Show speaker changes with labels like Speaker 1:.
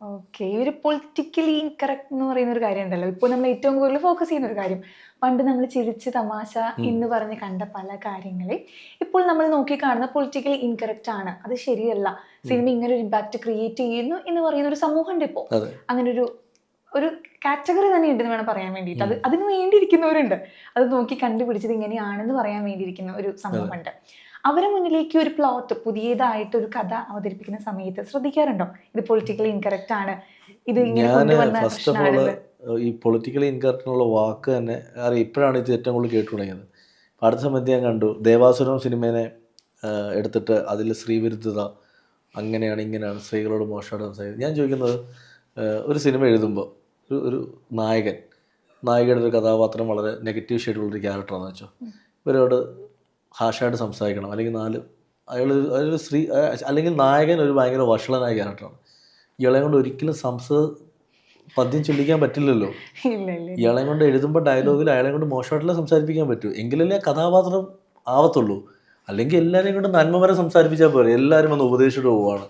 Speaker 1: Okay ഈ ഒരു politically incorrect എന്ന് പറയുന്ന ഒരു കാര്യം ഉണ്ടല്ലോ ഇപ്പോൾ നമ്മൾ ഏറ്റവും കൂടുതൽ ഫോക്കസ് ചെയ്യുന്ന ഒരു കാര്യം. പണ്ട് നമ്മൾ ചിരിച്ച് തമാശ എന്ന് പറഞ്ഞ് കണ്ട പല കാര്യങ്ങളെ ഇപ്പോൾ നമ്മൾ നോക്കി കാണുന്ന പൊളിറ്റിക്കലി ഇൻകറക്റ്റ് ആണ്. അത് ശരിയല്ല. സിനിമ ഇങ്ങനെ ഒരു ഇമ്പാക്റ്റ് ക്രിയേറ്റ് ചെയ്യുന്നു എന്ന് പറയുന്ന ഒരു സമൂഹം ഉണ്ട് ഇപ്പോൾ അങ്ങനെ ഒരു ഒരു കാറ്റഗറി തന്നെ ഉണ്ടെന്ന് വേണം പറയാൻ വേണ്ടിയിട്ട്. അത് അതിന് വേണ്ടിയിരിക്കുന്നവരുണ്ട്. അത് നോക്കി കണ്ടുപിടിച്ചത് ഇങ്ങനെയാണെന്ന് പറയാൻ വേണ്ടിയിരിക്കുന്ന ഒരു സംഭവമുണ്ട്. അവരെ മുന്നിലേക്ക് ഒരു പ്ലോട്ട് പുതിയതായിട്ട് ഒരു കഥ അവതരിപ്പിക്കുന്ന സമയത്ത് ശ്രദ്ധിക്കാറുണ്ടോ? ഇത് പൊളിറ്റിക്കലി ഇൻകറക്റ്റ് ആണ്. ഇത് ഇങ്ങനെ
Speaker 2: ഫസ്റ്റ് ഓഫ് ഓൾ ഈ പൊളിറ്റിക്കലി ഇൻകറക്റ്റ് എന്നുള്ള വാക്ക് തന്നെ അറിയാം ഇപ്പോഴാണ് ഇത് ഏറ്റവും കൂടുതൽ കേട്ടു തുടങ്ങിയത് അടുത്ത സമയത്ത് ഞാൻ കണ്ടു ദേവാസുരം സിനിമേനെ എടുത്തിട്ട് അതിൽ സ്ത്രീവിരുദ്ധത അങ്ങനെയാണ് ഇങ്ങനെയാണ് സ്ത്രീകളോട് മോശമായിട്ട് സംസാരിക്കുന്നത്. ഞാൻ ചോദിക്കുന്നത് ഒരു സിനിമ എഴുതുമ്പോൾ ഒരു ഒരു നായകൻ. നായികയുടെ ഒരു കഥാപാത്രം വളരെ നെഗറ്റീവ് ഷെയ്ഡുള്ളൊരു ക്യാരക്ടറാണെന്ന് വെച്ചോ. ഇവരോട് ഹാഷായിട്ട് സംസാരിക്കണം. അല്ലെങ്കിൽ നാല് അയാൾ അയാളൊരു സ്ത്രീ അല്ലെങ്കിൽ നായകൻ ഒരു ഭയങ്കര വഷളനായ ക്യാരക്ടറാണ് ഇയാളെ കൊണ്ട് ഒരിക്കലും സംസ പദ്യം ചൊല്ലിക്കാൻ പറ്റില്ലല്ലോ. ഇയാളെ കൊണ്ട് എഴുതുമ്പോൾ ഡയലോഗിൽ അയാളെ കൊണ്ട് മോശമായിട്ടല്ലേ സംസാരിപ്പിക്കാൻ പറ്റൂ. എങ്കിലല്ലേ കഥാപാത്രം ആവത്തുള്ളൂ. അല്ലെങ്കിൽ എല്ലാവരെയും കൊണ്ട് നന്മ വരെ സംസാരിപ്പിച്ചാൽ പോരെ. എല്ലാവരും ഒന്ന് ഉപദേശിച്ചിട്ട് പോവാണ്.